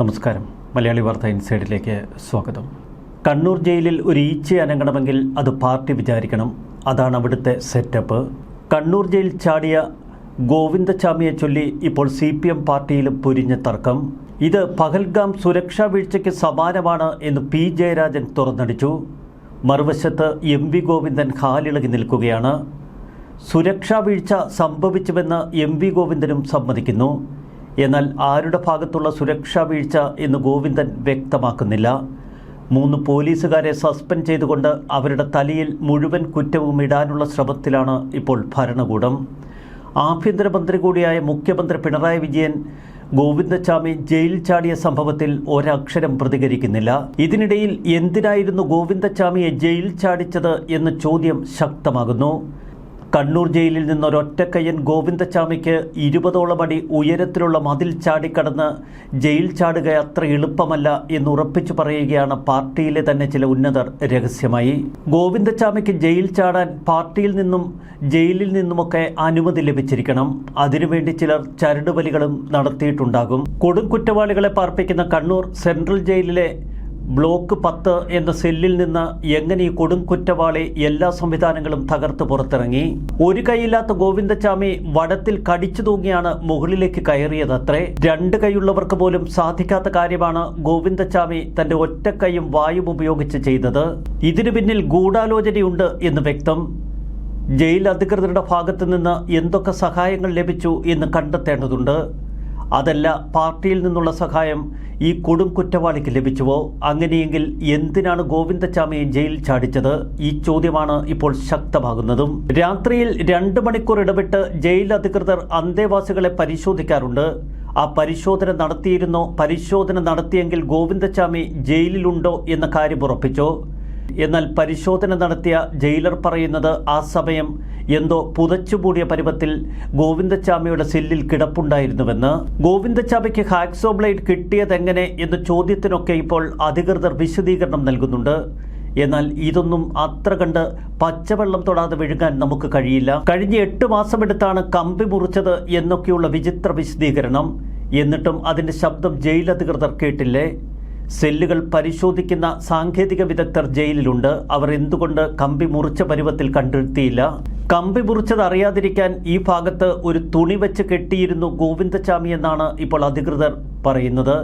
നമസ്കാരം. മലയാളി വാർത്ത ഇൻസൈഡിലേക്ക് സ്വാഗതം. കണ്ണൂർ ജയിലിൽ ഒരു ഈച്ച അനങ്ങണമെങ്കിൽ അത് പാർട്ടി വിചാരിക്കണം. അതാണ് അവിടുത്തെ സെറ്റപ്പ് കണ്ണൂർ ജയിൽ ചാടിയ ഗോവിന്ദചാമിയെ ചൊല്ലി ഇപ്പോൾ സി പി എം പാർട്ടിയിലും പൊരിഞ്ഞ തർക്കം. ഇത് പഹൽഗാം സുരക്ഷാ വീഴ്ചയ്ക്ക് സമാനമാണ് എന്ന് പി ജയരാജൻ തുറന്നടിച്ചു. മറുവശത്ത് എം വി ഗോവിന്ദൻ ഹാലിളകി നിൽക്കുകയാണ്. സുരക്ഷാ വീഴ്ച സംഭവിച്ചുവെന്ന് എം വി ഗോവിന്ദനും സമ്മതിക്കുന്നു. എന്നാൽ ആരുടെ ഭാഗത്തുള്ള സുരക്ഷാ വീഴ്ച എന്ന് ഗോവിന്ദൻ വ്യക്തമാക്കുന്നില്ല. മൂന്ന് പോലീസുകാരെ സസ്പെൻഡ് ചെയ്തുകൊണ്ട് അവരുടെ തലയിൽ മുഴുവൻ കുറ്റവും ഇടാനുള്ള ശ്രമത്തിലാണ് ഇപ്പോൾ ഭരണകൂടം. ആഭ്യന്തരമന്ത്രി കൂടിയായ മുഖ്യമന്ത്രി പിണറായി വിജയൻ ഗോവിന്ദസ്വാമി ജയിലിൽ ചാടിയ സംഭവത്തിൽ ഒരക്ഷരം പ്രതികരിക്കുന്നില്ല. ഇതിനിടയിൽ എന്തിനായിരുന്നു ഗോവിന്ദചാമിയെ ജയിൽ ചാടിച്ചത് എന്ന ചോദ്യം ശക്തമാകുന്നു. കണ്ണൂർ ജയിലിൽ നിന്നൊരൊറ്റക്കയ്യൻ ഗോവിന്ദച്ചാമിക്ക് ഇരുപതോളം അടി ഉയരത്തിലുള്ള മതിൽ ചാടിക്കടന്ന് ജയിൽ ചാടുക അത്ര എളുപ്പമല്ല എന്ന് ഉറപ്പിച്ചു പറയുകയാണ് പാർട്ടിയിലെ തന്നെ ചില ഉന്നതർ. രഹസ്യമായി ഗോവിന്ദച്ചാമിക്ക് ജയിൽ ചാടാൻ പാർട്ടിയിൽ നിന്നും ജയിലിൽ നിന്നുമൊക്കെ അനുമതി ലഭിച്ചിരിക്കണം. അതിനുവേണ്ടി ചിലർ ചരടുവലികളും നടത്തിയിട്ടുണ്ടാകും. കൊടും കുറ്റവാളികളെ പാർപ്പിക്കുന്ന കണ്ണൂർ സെൻട്രൽ ജയിലിലെ ബ്ലോക്ക് പത്ത് എന്ന സെല്ലിൽ നിന്ന് എങ്ങനെ ഈ കൊടും കുറ്റവാളി എല്ലാ സംവിധാനങ്ങളും തകർത്ത് പുറത്തിറങ്ങി? ഒരു കൈയില്ലാത്ത ഗോവിന്ദചാമി വടത്തിൽ കടിച്ചു തൂങ്ങിയാണ് മുകളിലേക്ക് കയറിയതത്രേ. രണ്ട് കൈയുള്ളവർക്ക് പോലും സാധിക്കാത്ത കാര്യമാണ് ഗോവിന്ദചാമി തന്റെ ഒറ്റക്കൈയും വായും ഉപയോഗിച്ച് ചെയ്തത്. ഇതിനു പിന്നിൽ ഗൂഢാലോചനയുണ്ട് എന്ന് വ്യക്തം. ജയിൽ അധികൃതരുടെ ഭാഗത്തു നിന്ന് എന്തൊക്കെ സഹായങ്ങൾ ലഭിച്ചു എന്ന് കണ്ടെത്തേണ്ടതുണ്ട്. അതല്ല പാർട്ടിയിൽ നിന്നുള്ള സഹായം ഈ കൊടും കുറ്റവാളിക്ക് ലഭിച്ചുവോ? അങ്ങനെയെങ്കിൽ എന്തിനാണ് ഗോവിന്ദച്ചാമിയെ ജയിലിൽ ചാടിച്ചത്? ഈ ചോദ്യമാണ് ഇപ്പോൾ ശക്തമാകുന്നതും. രാത്രിയിൽ രണ്ട് മണിക്കൂർ ഇടപെട്ട് ജയിൽ അധികൃതർ അന്തേവാസികളെ പരിശോധിക്കാറുണ്ട്. ആ പരിശോധന നടത്തിയിരുന്നോ? പരിശോധന നടത്തിയെങ്കിൽ ഗോവിന്ദച്ചാമി ജയിലിലുണ്ടോ എന്ന കാര്യം ഉറപ്പിച്ചോ? എന്നാൽ പരിശോധന നടത്തിയ ജയിലർ പറയുന്നത് ആ സമയം എന്തോ പുതച്ചുപൂടിയ പരുവത്തിൽ ഗോവിന്ദച്ചാമിയുടെ സെല്ലിൽ കിടപ്പുണ്ടായിരുന്നുവെന്ന്. ഗോവിന്ദച്ചാമിക്ക് ഹാക്സോ ബ്ലേഡ് കിട്ടിയതെങ്ങനെ എന്ന ചോദ്യത്തിനൊക്കെ ഇപ്പോൾ അധികൃതർ വിശദീകരണം നൽകുന്നുണ്ട്. എന്നാൽ ഇതൊന്നും അത്ര കണ്ട് പച്ചവെള്ളം തൊടാതെ വിഴുങ്ങാൻ നമുക്ക് കഴിയില്ല. കഴിഞ്ഞ എട്ട് മാസമെടുത്താണ് കമ്പി മുറിച്ചത് എന്നൊക്കെയുള്ള വിചിത്ര വിശദീകരണം. എന്നിട്ടും അതിന്റെ ശബ്ദം ജയിലധികൃതർ കേട്ടില്ലേ? സെല്ലുകൾ പരിശോധിക്കുന്ന സാങ്കേതിക വിദഗ്ധർ ജയിലിലുണ്ട്. അവർ എന്തുകൊണ്ട് കമ്പി മുറിച്ച പരുവത്തിൽ കണ്ടെത്തിയില്ല? കമ്പി മുറിച്ചത് അറിയാതിരിക്കാൻ ഈ ഭാഗത്ത് ഒരു തുണി വെച്ച് കെട്ടിയിരുന്നു ഗോവിന്ദചാമി എന്നാണ് ഇപ്പോൾ അധികൃതർ പറയുന്നത്.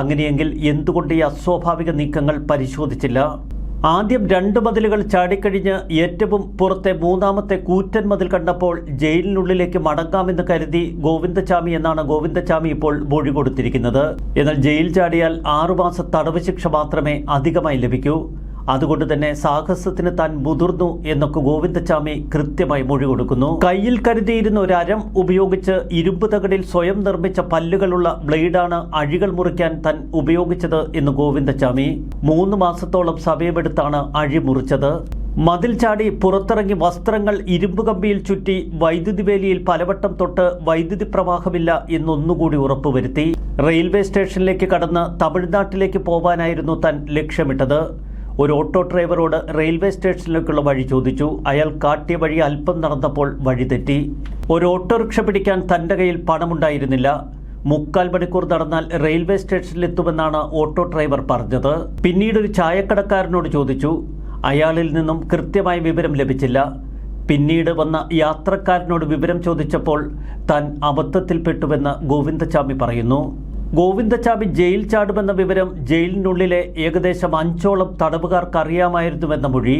അങ്ങനെയെങ്കിൽ എന്തുകൊണ്ട് ഈ അസ്വാഭാവിക നീക്കങ്ങൾ പരിശോധിച്ചില്ല? ആദ്യം രണ്ട് മതിലുകൾ ചാടിക്കഴിഞ്ഞ് ഏറ്റവും പുറത്തെ മൂന്നാമത്തെ കൂറ്റൻ മതിൽ കണ്ടപ്പോൾ ജയിലിനുള്ളിലേക്ക് മടങ്ങാമെന്ന് കരുതി ഗോവിന്ദചാമി എന്നാണ് ഗോവിന്ദചാമി ഇപ്പോൾ മൊഴി കൊടുത്തിരിക്കുന്നത്. എന്നാൽ ജയിൽ ചാടിയാൽ ആറുമാസ തടവ് ശിക്ഷ മാത്രമേ അധികമായി ലഭിക്കൂ. അതുകൊണ്ട് തന്നെ സാഹസത്തിന് താൻ മുതിർന്നു എന്നൊക്കെ ഗോവിന്ദചാമി കൃത്യമായി മൊഴി കൊടുക്കുന്നു. കയ്യിൽ കരുതിയിരുന്ന ഒരു അരം ഉപയോഗിച്ച് ഇരുമ്പ് തകടിൽ സ്വയം നിർമ്മിച്ച പല്ലുകളുള്ള ബ്ലേഡാണ് അഴികൾ മുറിക്കാൻ താൻ ഉപയോഗിച്ചത് എന്ന് ഗോവിന്ദചാമി മൂന്ന് മാസത്തോളം സമയമെടുത്താണ് അഴി മുറിച്ചത്. മതിൽ ചാടി പുറത്തിറങ്ങി വസ്ത്രങ്ങൾ ഇരുമ്പ് കമ്പിയിൽ ചുറ്റി വൈദ്യുതി വേലിയിൽ പലവട്ടം തൊട്ട് വൈദ്യുതി പ്രവാഹമില്ല എന്നൊന്നുകൂടി ഉറപ്പുവരുത്തി. റെയിൽവേ സ്റ്റേഷനിലേക്ക് കടന്ന് തമിഴ്നാട്ടിലേക്ക് പോവാനായിരുന്നു താൻ ലക്ഷ്യമിട്ടത്. ഒരു ഓട്ടോ ഡ്രൈവറോട് റെയിൽവേ സ്റ്റേഷനിലേക്കുള്ള വഴി ചോദിച്ചു. അയാൾ കാട്ടിയ വഴി അല്പം നടന്നപ്പോൾ വഴിതെറ്റി ഒരു ഓട്ടോറിക്ഷ പിടിക്കാൻ തന്റെ കയ്യിൽ പണമുണ്ടായിരുന്നില്ല. മുക്കാൽ മണിക്കൂർ നടന്നാൽ റെയിൽവേ സ്റ്റേഷനിലെത്തുമെന്നാണ് ഓട്ടോ ഡ്രൈവർ പറഞ്ഞത്. പിന്നീട് ഒരു ചായക്കടക്കാരനോട് ചോദിച്ചു. അയാളിൽ നിന്നും കൃത്യമായ വിവരം ലഭിച്ചില്ല. പിന്നീട് വന്ന യാത്രക്കാരനോട് വിവരം ചോദിച്ചപ്പോൾ താൻ അബദ്ധത്തിൽപ്പെട്ടുവെന്ന് ഗോവിന്ദചാമി പറയുന്നു. ഗോവിന്ദചാമി ജയിൽ ചാടുമെന്ന വിവരം ജയിലിനുള്ളിലെ ഏകദേശം അഞ്ചോളം തടവുകാർക്ക് അറിയാമായിരുന്നുവെന്ന മൊഴി.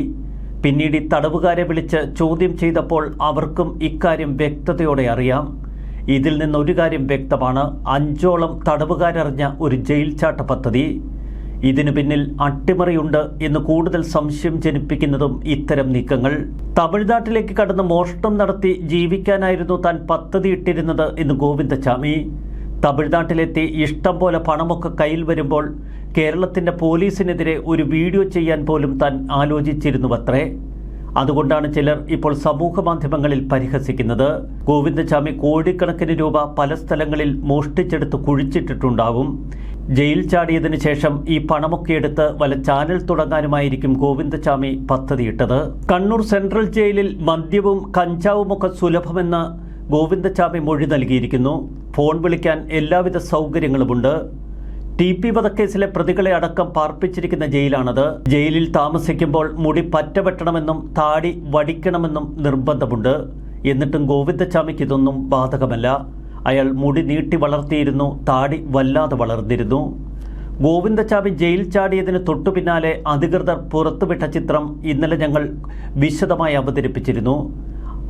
പിന്നീട് ഈ തടവുകാരെ വിളിച്ച് ചോദ്യം ചെയ്തപ്പോൾ അവർക്കും ഇക്കാര്യം വ്യക്തതയോടെ അറിയാം. ഇതിൽ നിന്നൊരു കാര്യം വ്യക്തമാണ്. അഞ്ചോളം തടവുകാരറിഞ്ഞ ഒരു ജയിൽ ചാട്ട പദ്ധതി. ഇതിനു പിന്നിൽ അട്ടിമറിയുണ്ട് എന്ന് കൂടുതൽ സംശയം ജനിപ്പിക്കുന്നതും ഇത്തരം നീക്കങ്ങൾ. തമിഴ്നാട്ടിലേക്ക് കടന്ന് മോഷണം നടത്തി ജീവിക്കാനായിരുന്നു താൻ പദ്ധതിയിട്ടിരുന്നത് എന്ന് ഗോവിന്ദചാമി. തമിഴ്നാട്ടിലെത്തി ഇഷ്ടം പോലെ പണമൊക്കെ കയ്യിൽ വരുമ്പോൾ കേരളത്തിന്റെ പോലീസിനെതിരെ ഒരു വീഡിയോ ചെയ്യാൻ പോലും താൻ ആലോചിച്ചിരുന്നുവത്രേ. അതുകൊണ്ടാണ് ചിലർ ഇപ്പോൾ സമൂഹ മാധ്യമങ്ങളിൽ പരിഹസിക്കുന്നത്. ഗോവിന്ദചാമി കോടിക്കണക്കിന് രൂപ പല സ്ഥലങ്ങളിൽ മോഷ്ടിച്ചെടുത്ത് കുഴിച്ചിട്ടിട്ടുണ്ടാകും. ജയിൽ ചാടിയതിനു ശേഷം ഈ പണമൊക്കെ എടുത്ത് വല്ല ചാനൽ തുടങ്ങാനുമായിരിക്കും ഗോവിന്ദചാമി പദ്ധതിയിട്ടത്. കണ്ണൂർ സെൻട്രൽ ജയിലിൽ മദ്യവും കഞ്ചാവുമൊക്കെ സുലഭമെന്ന് ഗോവിന്ദചാമി മൊഴി നൽകിയിരിക്കുന്നു. ഫോൺ വിളിക്കാൻ എല്ലാവിധ സൗകര്യങ്ങളുമുണ്ട്. ടി പി വധക്കേസിലെ പ്രതികളെ അടക്കം പാർപ്പിച്ചിരിക്കുന്ന ജയിലാണത്. ജയിലിൽ താമസിക്കുമ്പോൾ മുടി പറ്റവെട്ടണമെന്നും താടി വടിക്കണമെന്നും നിർബന്ധമുണ്ട്. എന്നിട്ടും ഗോവിന്ദച്ചാമിക്ക് ഇതൊന്നും ബാധകമല്ല. അയാൾ മുടി നീട്ടി വളർത്തിയിരുന്നു താടി വല്ലാതെ വളർന്നിരുന്നു. ഗോവിന്ദച്ചാമി ജയിൽ ചാടിയതിന് തൊട്ടു പിന്നാലെ അധികൃതർ പുറത്തുവിട്ട ചിത്രം ഇന്നലെ ഞങ്ങൾ വിശദമായി അവതരിപ്പിച്ചിരുന്നു.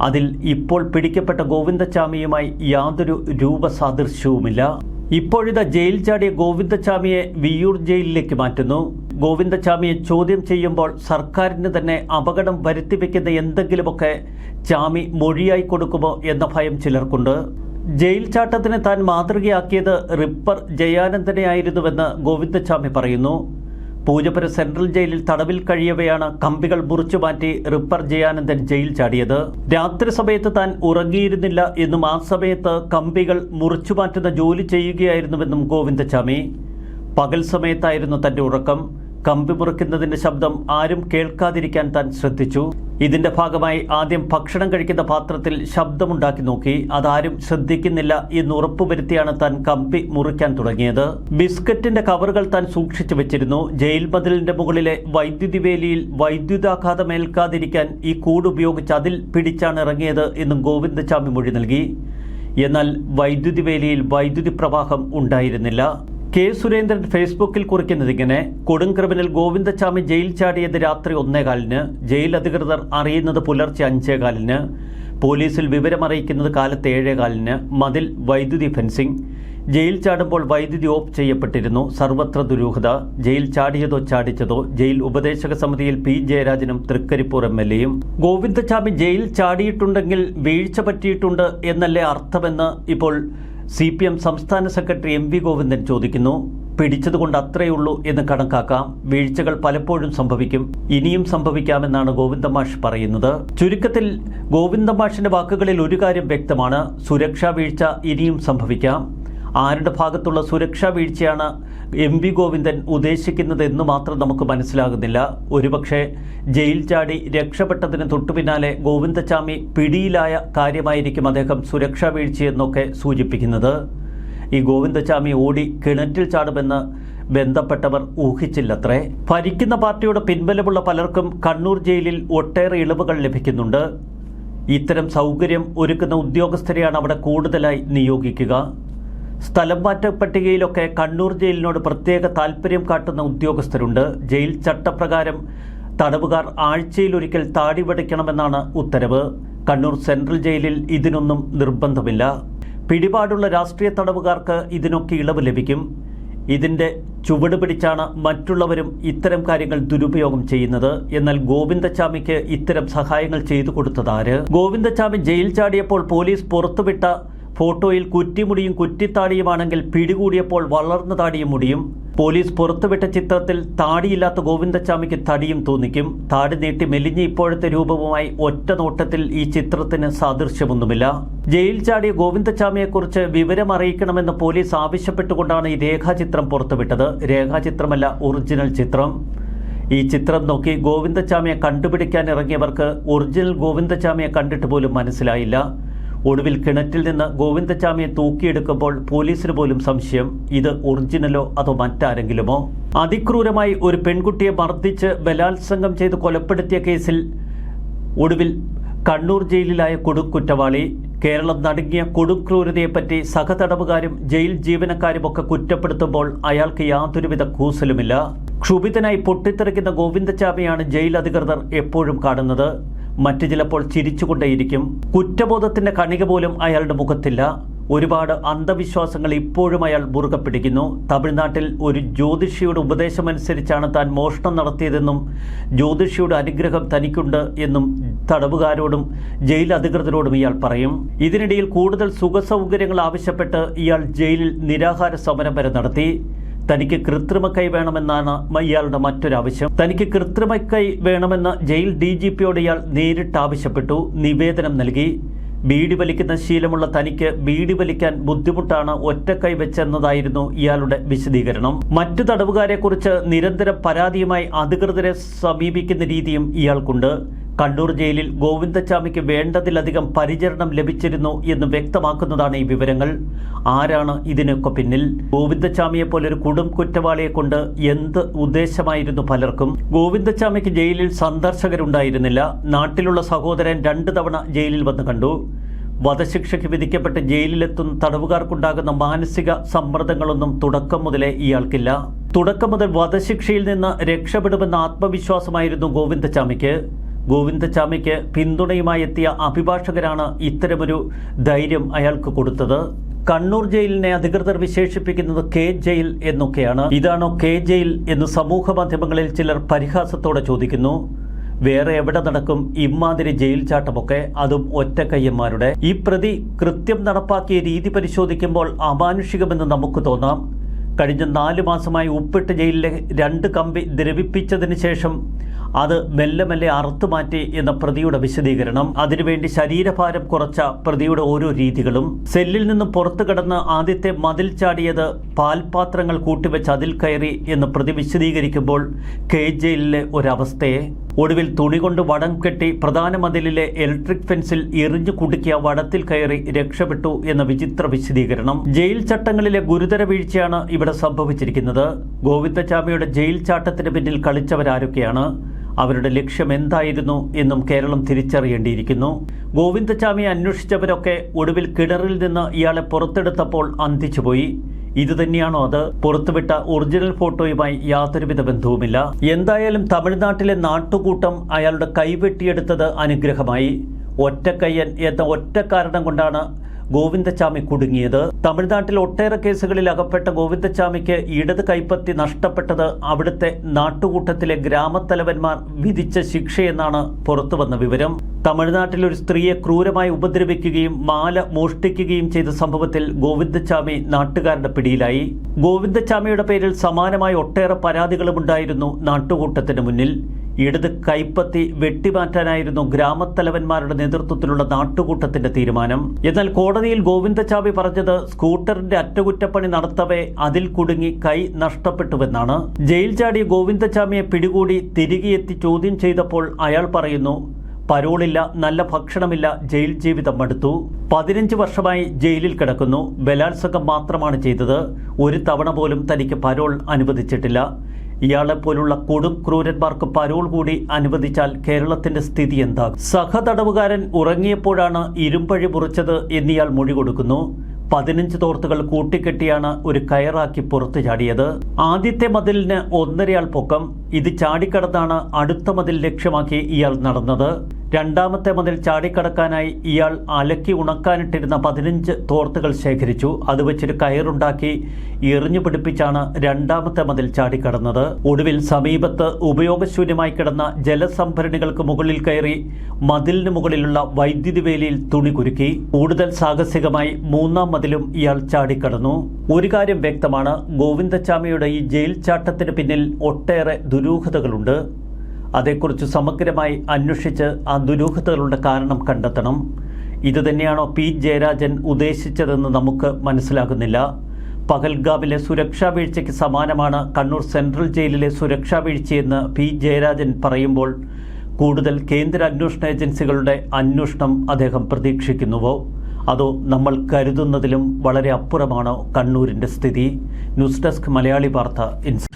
അതിൽ ഇപ്പോൾ പിടിക്കപ്പെട്ട ഗോവിന്ദച്ചാമിയുമായി യാതൊരു രൂപസാദൃശ്യവുമില്ല. ഇപ്പോഴിതാ ജയിൽ ചാടിയ ഗോവിന്ദച്ചാമിയെ വിയൂർ ജയിലിലേക്ക് മാറ്റുന്നു. ഗോവിന്ദച്ചാമിയെ ചോദ്യം ചെയ്യുമ്പോൾ സർക്കാരിന് തന്നെ അപകടം വരുത്തിവെക്കുന്ന എന്തെങ്കിലുമൊക്കെ ചാമി മൊഴിയായി കൊടുക്കുമോ എന്ന ഭയം ചിലർക്കുണ്ട്. ജയിൽ ചാട്ടത്തിന് താൻ മാതൃകയാക്കിയത് റിപ്പർ ജയാനന്ദനെ ആയിരുന്നുവെന്ന് ഗോവിന്ദച്ചാമി പറയുന്നു. പൂജപ്പുര സെൻട്രൽ ജയിലിൽ തടവിൽ കഴിയവെയാണ് കമ്പികൾ മുറിച്ചു മാറ്റി റിപ്പർ ജയാനന്ദൻ ജയിൽ ചാടിയത്. രാത്രി സമയത്ത് താൻ ഉറങ്ങിയിരുന്നില്ല എന്നും ആ സമയത്ത് കമ്പികൾ മുറിച്ചു മാറ്റുന്ന ജോലി ചെയ്യുകയായിരുന്നുവെന്നും ഗോവിന്ദചാമി പകൽ സമയത്തായിരുന്നു തന്റെ ഉറക്കം. കമ്പി മുറിക്കുന്നതിന്റെ ശബ്ദം ആരും കേൾക്കാതിരിക്കാൻ താൻ ശ്രദ്ധിച്ചു. ഇതിന്റെ ഭാഗമായി ആദ്യം ഭക്ഷണം കഴിക്കുന്ന പാത്രത്തിൽ ശബ്ദമുണ്ടാക്കി നോക്കി. അതാരും ശ്രദ്ധിക്കുന്നില്ല എന്ന് ഉറപ്പുവരുത്തിയാണ് താൻ കമ്പി മുറിക്കാൻ തുടങ്ങിയത്. ബിസ്ക്കറ്റിന്റെ കവറുകൾ താൻ സൂക്ഷിച്ചു വെച്ചിരുന്നു. ജയിൽ മതിലിന്റെ മുകളിലെ വൈദ്യുതി വേലിയിൽ വൈദ്യുതാഘാതമേൽക്കാതിരിക്കാൻ ഈ കൂട് ഉപയോഗിച്ച് അതിൽ പിടിച്ചാണ് ഇറങ്ങിയത് എന്നും ഗോവിന്ദചാമി മൊഴി നൽകി. എന്നാൽ വൈദ്യുതി വേലിയിൽ വൈദ്യുതി പ്രവാഹം ഉണ്ടായിരുന്നില്ല. കെ സുരേന്ദ്രൻ ഫേസ്ബുക്കിൽ കുറിക്കുന്നത് ഇങ്ങനെ കൊടും ക്രിമിനൽ ഗോവിന്ദച്ചാമി ജയിൽ ചാടിയത് രാത്രി ഒന്നേകാലിന് ജയിൽ അധികൃതർ അറിയുന്നത് പുലർച്ചെ അഞ്ചേകാലിന് പോലീസിൽ വിവരമറിയിക്കുന്നത് കാലത്ത് ഏഴേകാലിന് മതിൽ വൈദ്യുതി ഫെൻസിംഗ്. ജയിൽ ചാടുമ്പോൾ വൈദ്യുതി ഓഫ് ചെയ്യപ്പെട്ടിരുന്നു. സർവത്ര ദുരൂഹത. ജയിൽ ചാടിയതോ ചാടിച്ചതോ ജയിൽ ഉപദേശക സമിതിയിൽ പി ജയരാജനും തൃക്കരിപ്പൂർ എം എൽ എയും. ഗോവിന്ദച്ചാമി ജയിൽ ചാടിയിട്ടുണ്ടെങ്കിൽ വീഴ്ച പറ്റിയിട്ടുണ്ട് എന്നല്ലേ അർത്ഥമെന്ന് ഇപ്പോൾ സി പി എം സംസ്ഥാന സെക്രട്ടറി എം വി ഗോവിന്ദൻ ചോദിക്കുന്നു പിടിച്ചതുകൊണ്ട് അത്രയുള്ളൂ എന്ന് കണക്കാക്കാം വീഴ്ചകൾ പലപ്പോഴും സംഭവിക്കും ഇനിയും സംഭവിക്കാമെന്നാണ് ഗോവിന്ദമാഷ് പറയുന്നത്. ചുരുക്കത്തിൽ ഗോവിന്ദമാഷിന്റെ വാക്കുകളിൽ ഒരു കാര്യം വ്യക്തമാണ് സുരക്ഷാ വീഴ്ച ഇനിയും സംഭവിക്കാം. ആരുടെ ഭാഗത്തുള്ള സുരക്ഷാ വീഴ്ചയാണ് എം വി ഗോവിന്ദൻ ഉദ്ദേശിക്കുന്നത് എന്ന് മാത്രം നമുക്ക് മനസ്സിലാകുന്നില്ല. ഒരുപക്ഷെ ജയിൽ ചാടി രക്ഷപ്പെട്ടതിന് തൊട്ടുപിന്നാലെ ഗോവിന്ദച്ചാമി പിടിയിലായ കാര്യമായിരിക്കും അദ്ദേഹം സുരക്ഷാ വീഴ്ചയെന്നൊക്കെ സൂചിപ്പിക്കുന്നത്. ഈ ഗോവിന്ദച്ചാമി ഓടി കിണറ്റിൽ ചാടുമെന്ന് ബന്ധപ്പെട്ടവർ ഊഹിച്ചില്ലത്രേ. ഭരിക്കുന്ന പാർട്ടിയുടെ പിൻബലമുള്ള പലർക്കും കണ്ണൂർ ജയിലിൽ ഒട്ടേറെ ഇളവുകൾ ലഭിക്കുന്നുണ്ട്. ഇത്തരം സൗകര്യം ഒരുക്കുന്ന ഉദ്യോഗസ്ഥരെയാണ് അവിടെ കൂടുതലായി നിയോഗിക്കുക. സ്ഥലം മാറ്റ പട്ടികയിലൊക്കെ കണ്ണൂർ ജയിലിനോട് പ്രത്യേക താല്പര്യം കാട്ടുന്ന ഉദ്യോഗസ്ഥരുണ്ട്. ജയിൽ ചട്ടപ്രകാരം തടവുകാർ ആഴ്ചയിൽ ഒരിക്കൽ താടി വടിക്കണമെന്നാണ് ഉത്തരവ്. കണ്ണൂർ സെൻട്രൽ ജയിലിൽ ഇതിനൊന്നും നിർബന്ധമില്ല. പിടിപാടുള്ള രാഷ്ട്രീയ തടവുകാർക്ക് ഇതിനൊക്കെ ഇളവ് ലഭിക്കും. ഇതിന്റെ ചുവട് പിടിച്ചാണ് മറ്റുള്ളവരും ഇത്തരം കാര്യങ്ങൾ ദുരുപയോഗം ചെയ്യുന്നത്. എന്നാൽ ഗോവിന്ദച്ചാമിക്ക് ഇത്തരം സഹായങ്ങൾ ചെയ്തു കൊടുത്തതാര് ഗോവിന്ദച്ചാമി ജയിൽ ചാടിയപ്പോൾ പോലീസ് പുറത്തുവിട്ട ഫോട്ടോയിൽ കുറ്റിമുടിയും കുറ്റിത്താടിയുമാണെങ്കിൽ പിടികൂടിയപ്പോൾ വളർന്ന താടിയും മുടിയും. പോലീസ് പുറത്തുവിട്ട ചിത്രത്തിൽ താടിയില്ലാത്ത ഗോവിന്ദച്ചാമിക്ക് തടിയും തോന്നിക്കും. താടി നീട്ടി മെലിഞ്ഞ ഇപ്പോഴത്തെ രൂപവുമായി ഒറ്റ നോട്ടത്തിൽ ഈ ചിത്രത്തിന് സാദൃശ്യമൊന്നുമില്ല. ജയിൽ ചാടിയ ഗോവിന്ദച്ചാമിയെക്കുറിച്ച് വിവരം അറിയിക്കണമെന്ന് പോലീസ് ആവശ്യപ്പെട്ടുകൊണ്ടാണ് ഈ രേഖാചിത്രം പുറത്തുവിട്ടത്. രേഖാചിത്രമല്ല ഒറിജിനൽ ചിത്രം. ഈ ചിത്രം നോക്കി ഗോവിന്ദച്ചാമിയെ കണ്ടുപിടിക്കാൻ ഇറങ്ങിയവർക്ക് ഒറിജിനൽ ഗോവിന്ദച്ചാമിയെ കണ്ടിട്ട് പോലും മനസ്സിലായില്ല. ഒടുവിൽ കിണറ്റിൽ നിന്ന് ഗോവിന്ദച്ചാമിയെ തൂക്കിയെടുക്കുമ്പോൾ പോലീസിന് പോലും സംശയം. ഇത് ഒറിജിനലോ അതോ മറ്റാരെങ്കിലുമോ? അതിക്രൂരമായി ഒരു പെൺകുട്ടിയെ മർദ്ദിച്ച് ബലാത്സംഗം ചെയ്ത് കൊലപ്പെടുത്തിയ കേസിൽ ഒടുവിൽ കണ്ണൂർ ജയിലിലായ കൊടുക്കുറ്റവാളി കേരളം നടുങ്ങിയ കൊടുക്രൂരതയെപ്പറ്റി സഹതടവുകാരും ജയിൽ ജീവനക്കാരുമൊക്കെ കുറ്റപ്പെടുത്തുമ്പോൾ അയാൾക്ക് യാതൊരുവിധ കൂസലുമില്ല. ക്ഷുഭിതനായി പൊട്ടിത്തെറിക്കുന്ന ഗോവിന്ദച്ചാമിയാണ് ജയിൽ അധികൃതർ എപ്പോഴും കാണുന്നത്. മറ്റു ചിലപ്പോൾ ചിരിച്ചുകൊണ്ടേയിരിക്കും. കുറ്റബോധത്തിന്റെ കണിക പോലും അയാളുടെ മുഖത്തില്ല. ഒരുപാട് അന്ധവിശ്വാസങ്ങൾ ഇപ്പോഴും അയാൾ മുറുകെ പിടിക്കുന്നു. തമിഴ്നാട്ടിൽ ഒരു ജ്യോതിഷിയുടെ ഉപദേശമനുസരിച്ചാണ് താൻ മോഷണം നടത്തിയതെന്നും ജ്യോതിഷിയുടെ അനുഗ്രഹം തനിക്കുണ്ട് എന്നും തടവുകാരോടും ജയിൽ അധികൃതരോടും ഇയാൾ പറയും. ഇതിനിടയിൽ കൂടുതൽ സുഖസൗകര്യങ്ങൾ ആവശ്യപ്പെട്ട് ഇയാൾ ജയിലിൽ നിരാഹാര സമരം വരെ നടത്തി. തനിക്ക് കൃത്രിമ കൈ വേണമെന്നാണ് ഇയാളുടെ മറ്റൊരാവശ്യം. തനിക്ക് കൃത്രിമ കൈ വേണമെന്ന് ജയിൽ ഡി ജി പിയോട് ഇയാൾ നേരിട്ട് ആവശ്യപ്പെട്ടു. നിവേദനം നൽകി. ബീഡി വലിക്കുന്ന ശീലമുള്ള തനിക്ക് ബീഡി വലിക്കാൻ ബുദ്ധിമുട്ടാണ് ഒറ്റക്കൈ വെച്ചെന്നതായിരുന്നു ഇയാളുടെ വിശദീകരണം. മറ്റു തടവുകാരെക്കുറിച്ച് നിരന്തരം പരാതിയുമായി അധികൃതരെ സമീപിക്കുന്ന രീതിയും ഇയാൾക്കുണ്ട്. കണ്ണൂർ ജയിലിൽ ഗോവിന്ദച്ചാമിക്ക് വേണ്ടതിലധികം പരിചരണം ലഭിച്ചിരുന്നു എന്ന് വ്യക്തമാക്കുന്നതാണ് ഈ വിവരങ്ങൾ. ആരാണ് ഇതിനൊക്കെ പിന്നിൽ? ഗോവിന്ദച്ചാമിയെ പോലൊരു കുടും കുറ്റവാളിയെ കൊണ്ട് എന്ത് ഉദ്ദേശമായിരുന്നു പലർക്കും? ഗോവിന്ദച്ചാമിക്ക് ജയിലിൽ സന്ദർശകരുണ്ടായിരുന്നില്ല. നാട്ടിലുള്ള സഹോദരൻ രണ്ട് തവണ ജയിലിൽ വന്ന് കണ്ടു. വധശിക്ഷയ്ക്ക് വിധിക്കപ്പെട്ട് ജയിലിലെത്തുന്ന തടവുകാർക്കുണ്ടാകുന്ന മാനസിക സമ്മർദ്ദങ്ങളൊന്നും തുടക്കം മുതലേ ഇയാൾക്കില്ല. തുടക്കം മുതൽ വധശിക്ഷയിൽ നിന്ന് രക്ഷപ്പെടുമെന്ന ആത്മവിശ്വാസമായിരുന്നു ഗോവിന്ദച്ചാമിക്ക്. ഗോവിന്ദച്ചാമിക്ക് പിന്തുണയുമായി എത്തിയ അഭിഭാഷകരാണ് ഇത്തരമൊരു ധൈര്യം അയാൾക്ക് കൊടുത്തത്. കണ്ണൂർ ജയിലിനെ അധികൃതർ വിശേഷിപ്പിക്കുന്നത് കെ ജയിൽ എന്നൊക്കെയാണ്. ഇതാണോ കെ ജയിൽ എന്ന് സമൂഹ മാധ്യമങ്ങളിൽ ചിലർ പരിഹാസത്തോടെ ചോദിക്കുന്നു. വേറെ എവിടെ നടക്കും ഇമാതിരി ജയിൽ ചാട്ടമൊക്കെ? അതും ഒറ്റക്കയ്യന്മാരുടെ. ഈ പ്രതി കൃത്യം നടപ്പാക്കിയ രീതി പരിശോധിക്കുമ്പോൾ അമാനുഷികമെന്ന് നമുക്ക് തോന്നാം. കഴിഞ്ഞ നാല് മാസമായി ഉപ്പിട്ട് ജയിലിലെ രണ്ട് കമ്പി ദ്രവിപ്പിച്ചതിന് ശേഷം അത് മെല്ലെ മെല്ലെ അറുത്തു മാറ്റി എന്ന പ്രതിയുടെ വിശദീകരണം അതിനുവേണ്ടി ശരീരഭാരം കുറച്ച പ്രതിയുടെ ഓരോ രീതികളും സെല്ലിൽ നിന്നും പുറത്തു കടന്ന് ആദ്യത്തെ മതിൽ ചാടിയത് പാൽപാത്രങ്ങൾ കൂട്ടിവെച്ച് അതിൽ കയറി എന്ന് പ്രതി വിശദീകരിക്കുമ്പോൾ കെ ജയിലിലെ ഒരവസ്ഥയെ ഒടുവിൽ തുണി കൊണ്ട് വടം കെട്ടി പ്രധാന മതിലിലെ ഇലക്ട്രിക് ഫെൻസിൽ എറിഞ്ഞു കുടുക്കിയ വടത്തിൽ കയറി രക്ഷപ്പെട്ടു എന്ന വിചിത്ര വിശദീകരണം. ജയിൽ ചട്ടങ്ങളിലെ ഗുരുതര വീഴ്ചയാണ് ഇവിടെ സംഭവിച്ചിരിക്കുന്നത്. ഗോവിന്ദചാമിയുടെ ജയിൽ ചാട്ടത്തിന് പിന്നിൽ കളിച്ചവരാരൊക്കെയാണ്? അവരുടെ ലക്ഷ്യം എന്തായിരുന്നു എന്നും കേരളം തിരിച്ചറിയേണ്ടിയിരിക്കുന്നു. ഗോവിന്ദചാമിയെ അന്വേഷിച്ചവരൊക്കെ ഒടുവിൽ കിണറിൽ നിന്ന് ഇയാളെ പുറത്തെടുത്തപ്പോൾ അന്തിച്ചുപോയി. ഇതുതന്നെയാണോ അത്? പുറത്തുവിട്ട ഒറിജിനൽ ഫോട്ടോയുമായി യാതൊരുവിധ ബന്ധവുമില്ല. എന്തായാലും തമിഴ്നാട്ടിലെ നാട്ടുകൂട്ടം അയാളുടെ കൈവെട്ടിയെടുത്തത് അനുഗ്രഹമായി. ഒറ്റക്കയ്യൻ എന്ന ഒറ്റ കാരണം കൊണ്ടാണ് ഗോവിന്ദച്ചാമി കുടുങ്ങിയത്. തമിഴ്നാട്ടിൽ ഒട്ടേറെ കേസുകളിൽ അകപ്പെട്ട ഗോവിന്ദച്ചാമിക്ക് ഇടത് കൈപ്പത്തി നഷ്ടപ്പെട്ടത് അവിടുത്തെ നാട്ടുകൂട്ടത്തിലെ ഗ്രാമത്തലവന്മാർ വിധിച്ച ശിക്ഷയെന്നാണ് പുറത്തുവന്ന വിവരം. തമിഴ്നാട്ടിൽ ഒരു സ്ത്രീയെ ക്രൂരമായി ഉപദ്രവിക്കുകയും മാല മോഷ്ടിക്കുകയും ചെയ്ത സംഭവത്തിൽ ഗോവിന്ദച്ചാമി നാട്ടുകാരുടെ പിടിയിലായി. ഗോവിന്ദച്ചാമിയുടെ പേരിൽ സമാനമായ ഒട്ടേറെ പരാതികളുമുണ്ടായിരുന്നു നാട്ടുകൂട്ടത്തിന് മുന്നിൽ. ഇടത് കൈപ്പത്തി വെട്ടിമാറ്റാനായിരുന്നു ഗ്രാമത്തലവന്മാരുടെ നേതൃത്വത്തിലുള്ള നാട്ടുകൂട്ടത്തിന്റെ തീരുമാനം. എന്നാൽ കോടതിയിൽ ഗോവിന്ദചാബി പറഞ്ഞത് സ്കൂട്ടറിന്റെ അറ്റകുറ്റപ്പണി നടത്തവേ അതിൽ കുടുങ്ങി കൈ നഷ്ടപ്പെട്ടുവെന്നാണ്. ജയിൽ ചാടിയ ഗോവിന്ദചാമിയെ പിടികൂടി തിരികെ എത്തി ചോദ്യം ചെയ്തപ്പോൾ അയാൾ പറയുന്നു പരോളില്ല നല്ല ഭക്ഷണമില്ല ജയിൽ ജീവിതം മടുത്തു. പതിനഞ്ച് വർഷമായി ജയിലിൽ കിടക്കുന്നു. ബലാത്സംഗം മാത്രമാണ് ചെയ്തത്. ഒരു തവണ പോലും തനിക്ക് പരോൾ അനുവദിച്ചിട്ടില്ല. ഇയാളെപ്പോലുള്ള കൊടും ക്രൂരന്മാർക്ക് പരോൾ കൂടി അനുവദിച്ചാൽ കേരളത്തിന്റെ സ്ഥിതി എന്താകും? സഹതടവുകാരൻ ഉറങ്ങിയപ്പോഴാണ് ഇരുമ്പഴി മുറിച്ചത് എന്നിയാൾ മൊഴി കൊടുക്കുന്നു. പതിനഞ്ച് തോർത്തുകൾ കൂട്ടിക്കെട്ടിയാണ് ഒരു കയറാക്കി പുറത്തു ചാടിയത്. ആദ്യത്തെ മതിലിന് ഒന്നരയാൾ പൊക്കം. ഇത് ചാടിക്കടന്നാണ് അടുത്ത മതിൽ ലക്ഷ്യമാക്കി ഇയാൾ നടന്നത്. രണ്ടാമത്തെ മതിൽ ചാടിക്കടക്കാനായി ഇയാൾ അലക്കി ഉണക്കാനിട്ടിരുന്ന പതിനഞ്ച് തോർത്തുകൾ ശേഖരിച്ചു. അത് വെച്ചൊരു കയറുണ്ടാക്കി എറിഞ്ഞു പിടിപ്പിച്ചാണ് രണ്ടാമത്തെ മതിൽ ചാടിക്കടന്നത്. ഒടുവിൽ സമീപത്ത് ഉപയോഗശൂന്യമായി കിടന്ന ജലസംഭരണികൾക്ക് മുകളിൽ കയറി മതിലിന് മുകളിലുള്ള വൈദ്യുതി വേലിയിൽ തുണി കുരുക്കി. കൂടുതൽ സാഹസികമായി മൂന്നാം മതിലും ഇയാൾ ചാടിക്കടന്നു. ഒരു കാര്യം വ്യക്തമാണ് ഗോവിന്ദച്ചാമിയുടെ ഈ ജയിൽ ചാട്ടത്തിന് പിന്നിൽ ഒട്ടേറെ ദുരൂഹതകളുണ്ട്. അതേക്കുറിച്ച് സമഗ്രമായി അന്വേഷിച്ച് ആ ദുരൂഹതകളുടെ കാരണം കണ്ടെത്തണം. ഇതുതന്നെയാണോ പി ജയരാജൻ ഉദ്ദേശിച്ചതെന്ന് നമുക്ക് മനസ്സിലാകുന്നില്ല. പകൽഗാവിലെ സുരക്ഷാ വീഴ്ചയ്ക്ക് സമാനമാണ് കണ്ണൂർ സെൻട്രൽ ജയിലിലെ സുരക്ഷാ വീഴ്ചയെന്ന് പി ജയരാജൻ പറയുമ്പോൾ കൂടുതൽ കേന്ദ്ര അന്വേഷണ ഏജൻസികളുടെ അന്വേഷണം അദ്ദേഹം പ്രതീക്ഷിക്കുന്നുവോ? അതോ നമ്മൾ കരുതുന്നതിലും വളരെ അപ്പുറമാണോ കണ്ണൂരിന്റെ സ്ഥിതി? ന്യൂസ് ഡെസ്ക് മലയാളി വാർത്ത ഇൻസ്